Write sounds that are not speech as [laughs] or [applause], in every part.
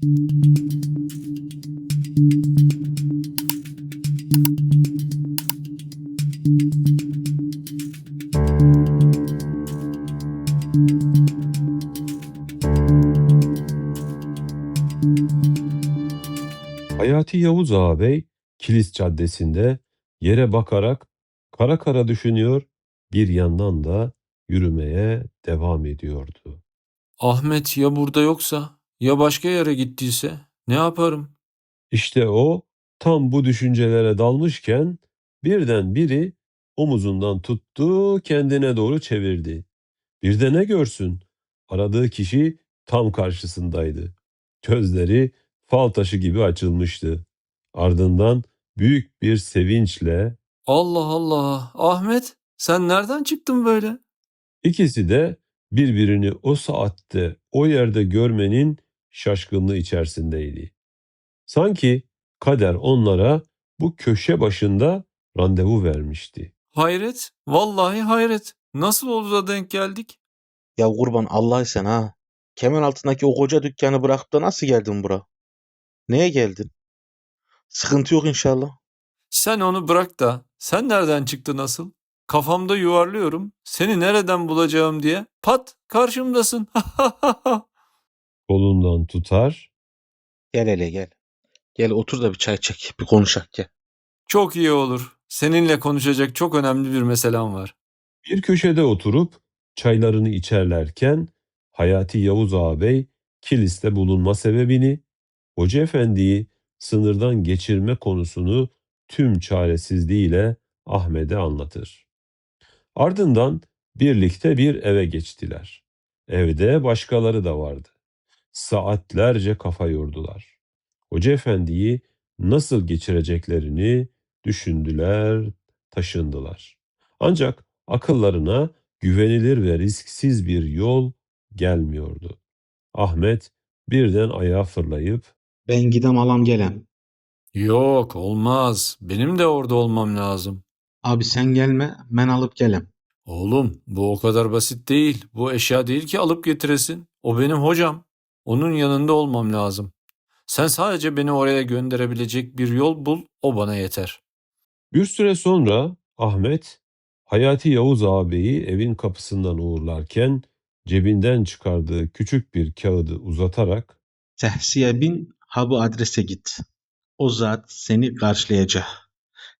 Hayati Yavuz ağabey Kilis Caddesi'nde yere bakarak kara kara düşünüyor, bir yandan da yürümeye devam ediyordu. Ahmet ya burada yoksa ya başka yere gittiyse ne yaparım? İşte o tam bu düşüncelere dalmışken birden biri omuzundan tuttu, kendine doğru çevirdi. Bir de ne görsün? Aradığı kişi tam karşısındaydı. Gözleri fal taşı gibi açılmıştı. Ardından büyük bir sevinçle Allah Allah. Ahmet sen nereden çıktın böyle? ikisi de birbirini o saatte o yerde görmenin şaşkınlığı içerisindeydi. Sanki kader onlara bu köşe başında randevu vermişti. Hayret. Vallahi hayret. Nasıl oldu da denk geldik? Ya kurban Allah sen ha. Kemer altındaki o koca dükkanı bırakıp da nasıl geldin bura? Neye geldin? Sıkıntı yok inşallah. Sen onu bırak da sen nereden çıktın asıl? Kafamda yuvarlıyorum. Seni nereden bulacağım diye. Pat karşımdasın. [laughs] Kolundan tutar, Gel hele gel. Gel otur da bir çay çek. Bir konuşak gel. çok iyi olur. Seninle konuşacak çok önemli bir meselem var. Bir köşede oturup çaylarını içerlerken Hayati Yavuz ağabey kiliste bulunma sebebini, Hoca Efendi'yi sınırdan geçirme konusunu tüm çaresizliğiyle Ahmet'e anlatır. Ardından birlikte bir eve geçtiler. Evde başkaları da vardı. Saatlerce kafa yordular. Hoca Efendi'yi nasıl geçireceklerini düşündüler, taşındılar. Ancak akıllarına güvenilir ve risksiz bir yol gelmiyordu. Ahmet birden ayağa fırlayıp Ben gidem alam gelem. Yok olmaz. Benim de orada olmam lazım. Abi sen gelme ben alıp gelem. Oğlum bu o kadar basit değil. Bu eşya değil ki alıp getiresin. O benim hocam. Onun yanında olmam lazım. Sen sadece beni oraya gönderebilecek bir yol bul, o bana yeter. bir süre sonra Ahmet Hayati Yavuz ağabeyi evin kapısından uğurlarken cebinden çıkardığı küçük bir kağıdı uzatarak Tehsiye bin ha bu adrese git. O zat seni karşılayacak.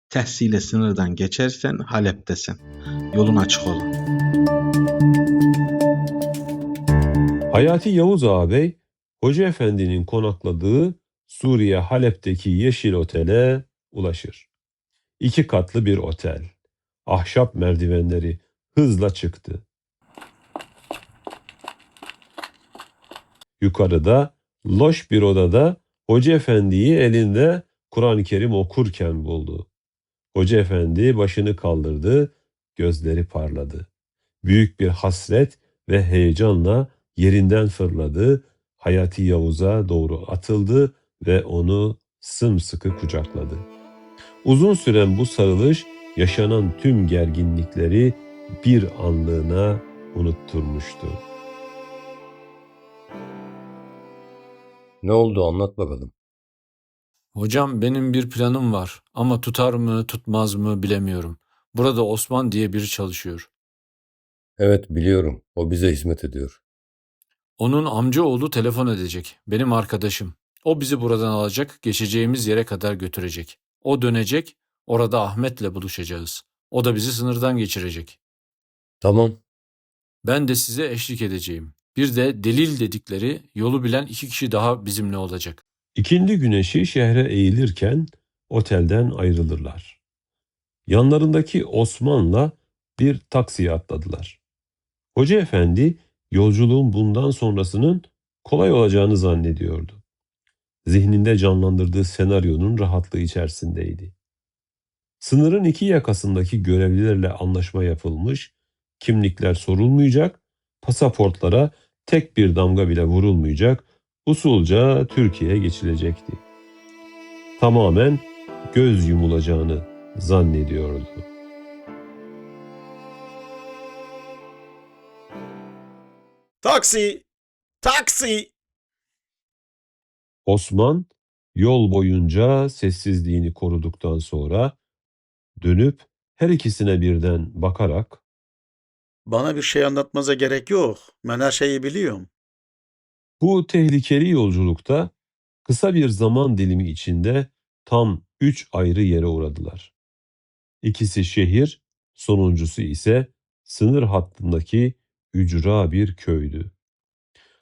Tehsiyle sınırdan geçersen Halep'tesin. Yolun açık ol. Hayati Yavuz ağabey Hoca Efendi'nin konakladığı Suriye Halep'teki Yeşil Otel'e ulaşır. İki katlı bir otel. Ahşap merdivenleri hızla çıktı. Yukarıda loş bir odada Hoca Efendi'yi elinde Kur'an-ı Kerim okurken buldu. Hoca Efendi başını kaldırdı, gözleri parladı. Büyük bir hasret ve heyecanla yerinden fırladı, Hayati Yavuz'a doğru atıldı ve onu sımsıkı kucakladı. Uzun süren bu sarılış yaşanan tüm gerginlikleri bir anlığına unutturmuştu. Ne oldu anlat bakalım. Hocam benim bir planım var ama tutar mı tutmaz mı bilemiyorum. Burada Osman diye biri çalışıyor. Evet biliyorum. O bize hizmet ediyor. Onun amcaoğlu telefon edecek. Benim arkadaşım. O bizi buradan alacak, geçeceğimiz yere kadar götürecek. O dönecek, orada Ahmet'le buluşacağız. O da bizi sınırdan geçirecek. Tamam. Ben de size eşlik edeceğim. Bir de delil dedikleri yolu bilen iki kişi daha bizimle olacak. İkindi güneşi şehre eğilirken otelden ayrılırlar. Yanlarındaki Osman'la bir taksiye atladılar. Hoca efendi yolculuğun bundan sonrasının kolay olacağını zannediyordu. Zihninde canlandırdığı senaryonun rahatlığı içerisindeydi. Sınırın iki yakasındaki görevlilerle anlaşma yapılmış, kimlikler sorulmayacak, pasaportlara tek bir damga bile vurulmayacak, usulca Türkiye'ye geçilecekti. Tamamen göz yumulacağını zannediyordu. Taksi! Taksi! Osman yol boyunca sessizliğini koruduktan sonra dönüp her ikisine birden bakarak Bana bir şey anlatmanıza gerek yok. Ben her şeyi biliyorum. bu tehlikeli yolculukta kısa bir zaman dilimi içinde tam üç ayrı yere uğradılar. İkisi şehir, sonuncusu ise sınır hattındaki ücra bir köydü.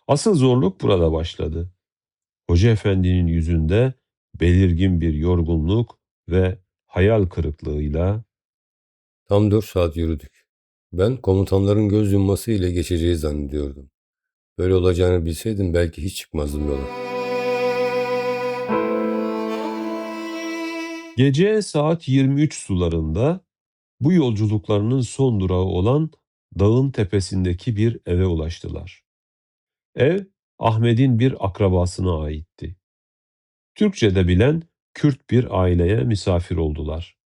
Asıl zorluk burada başladı. Hoca efendinin yüzünde belirgin bir yorgunluk ve hayal kırıklığıyla Tam dört saat yürüdük. Ben komutanların göz yumması ile geçeceği zannediyordum. Böyle olacağını bilseydim belki hiç çıkmazdım yola. Gece saat 23 sularında bu yolculuklarının son durağı olan dağın tepesindeki bir eve ulaştılar. Ev Ahmet'in bir akrabasına aitti. Türkçe de bilen Kürt bir aileye misafir oldular.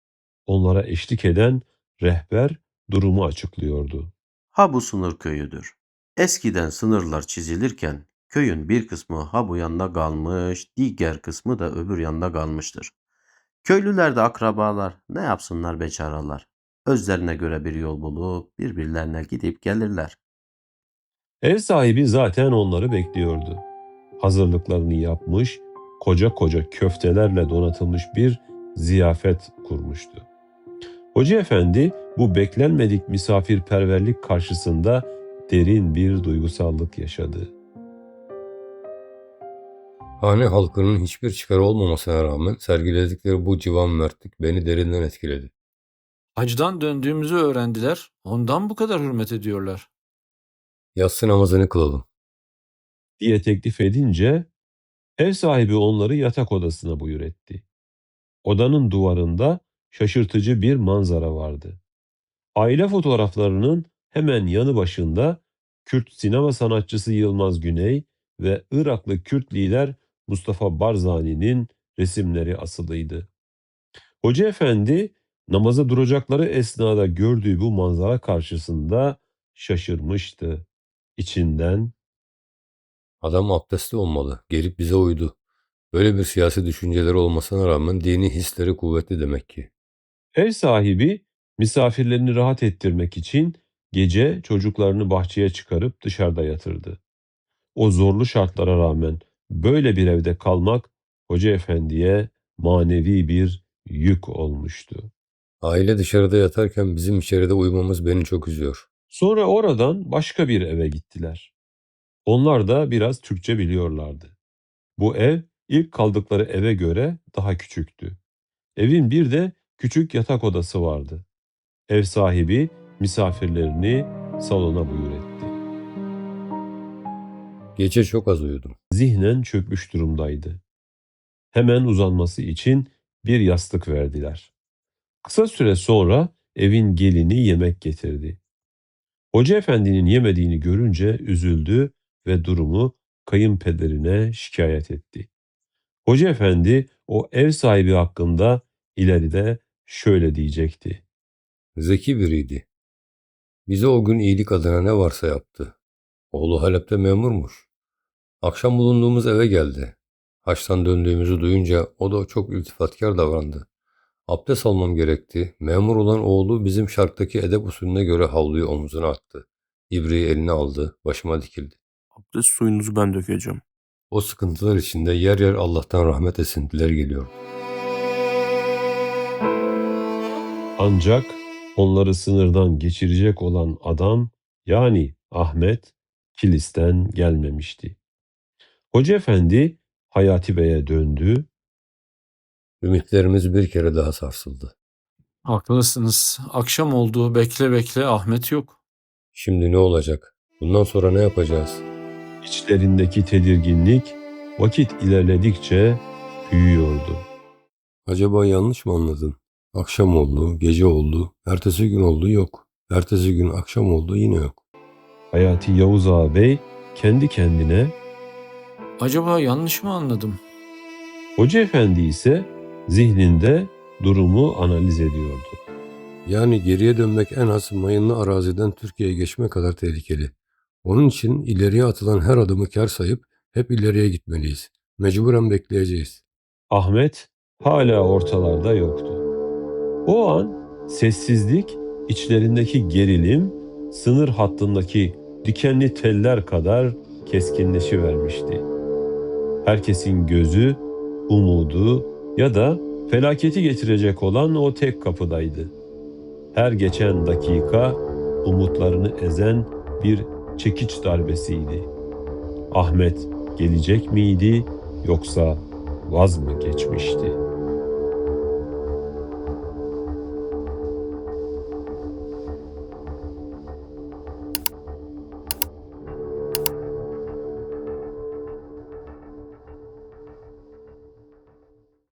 Onlara eşlik eden rehber durumu açıklıyordu. Ha bu sınır köyüdür. Eskiden sınırlar çizilirken köyün bir kısmı ha bu yanda kalmış, diğer kısmı da öbür yanda kalmıştır. Köylüler de akrabalar ne yapsınlar beçaralar. Özlerine göre bir yol bulup birbirlerine gidip gelirler. Ev sahibi zaten onları bekliyordu. Hazırlıklarını yapmış, koca koca köftelerle donatılmış bir ziyafet kurmuştu. Hoca efendi bu beklenmedik misafirperverlik karşısında derin bir duygusallık yaşadı. Hane halkının hiçbir çıkarı olmamasına rağmen sergiledikleri bu civan mertlik beni derinden etkiledi. Hacdan döndüğümüzü öğrendiler. Ondan bu kadar hürmet ediyorlar. Yatsı namazını kılalım. diye teklif edince ev sahibi onları yatak odasına buyur etti. Odanın duvarında şaşırtıcı bir manzara vardı. Aile fotoğraflarının hemen yanı başında Kürt sinema sanatçısı Yılmaz Güney ve Iraklı Kürt lider Mustafa Barzani'nin resimleri asılıydı. Hoca efendi namaza duracakları esnada gördüğü bu manzara karşısında şaşırmıştı. İçinden Adam abdestli olmalı. Gelip bize uydu. Böyle bir siyasi düşünceleri olmasına rağmen dini hisleri kuvvetli demek ki. Ev sahibi misafirlerini rahat ettirmek için gece çocuklarını bahçeye çıkarıp dışarıda yatırdı. O zorlu şartlara rağmen böyle bir evde kalmak Hoca Efendi'ye manevi bir yük olmuştu. Aile dışarıda yatarken bizim içeride uyumamız beni çok üzüyor. Sonra oradan başka bir eve gittiler. Onlar da biraz Türkçe biliyorlardı. Bu ev ilk kaldıkları eve göre daha küçüktü. Evin bir de küçük yatak odası vardı. Ev sahibi misafirlerini salona buyur etti. Gece çok az uyudum. Zihnen çökmüş durumdaydı. Hemen uzanması için bir yastık verdiler. Kısa süre sonra evin gelini yemek getirdi. Hoca efendinin yemediğini görünce üzüldü ve durumu kayınpederine şikayet etti. Hoca efendi o ev sahibi hakkında ileride şöyle diyecekti. Zeki biriydi. Bize o gün iyilik adına ne varsa yaptı. Oğlu Halep'te memurmuş. Akşam bulunduğumuz eve geldi. Haçtan döndüğümüzü duyunca o da çok iltifatkar davrandı. Abdest almam gerekti. Memur olan oğlu bizim şarktaki edep usulüne göre havluyu omzuna attı. İbriği eline aldı, başıma dikildi. Abdest suyunuzu ben dökeceğim. O sıkıntılar içinde yer yer Allah'tan rahmet esintiler geliyor. Ancak onları sınırdan geçirecek olan adam yani Ahmet Kilis'ten gelmemişti. Hoca efendi Hayati Bey'e döndü. Ümitlerimiz bir kere daha sarsıldı. Haklısınız. Akşam oldu. Bekle bekle Ahmet yok. Şimdi ne olacak? Bundan sonra ne yapacağız? İçlerindeki tedirginlik vakit ilerledikçe büyüyordu. Acaba yanlış mı anladın? Akşam oldu, gece oldu, ertesi gün oldu yok. Ertesi gün akşam oldu yine yok. Hayati Yavuz ağabey kendi kendine, Acaba yanlış mı anladım? Hoca efendi ise zihninde durumu analiz ediyordu. Yani geriye dönmek en az mayınlı araziden Türkiye'ye geçme kadar tehlikeli. Onun için ileriye atılan her adımı kar sayıp hep ileriye gitmeliyiz. Mecburen bekleyeceğiz. Ahmet hala ortalarda yoktu. O an sessizlik, içlerindeki gerilim, sınır hattındaki dikenli teller kadar keskinleşivermişti. Herkesin gözü, umudu ya da felaketi getirecek olan o tek kapıdaydı. Her geçen dakika umutlarını ezen bir çekiç darbesiydi. Ahmet gelecek miydi yoksa vaz mı geçmişti?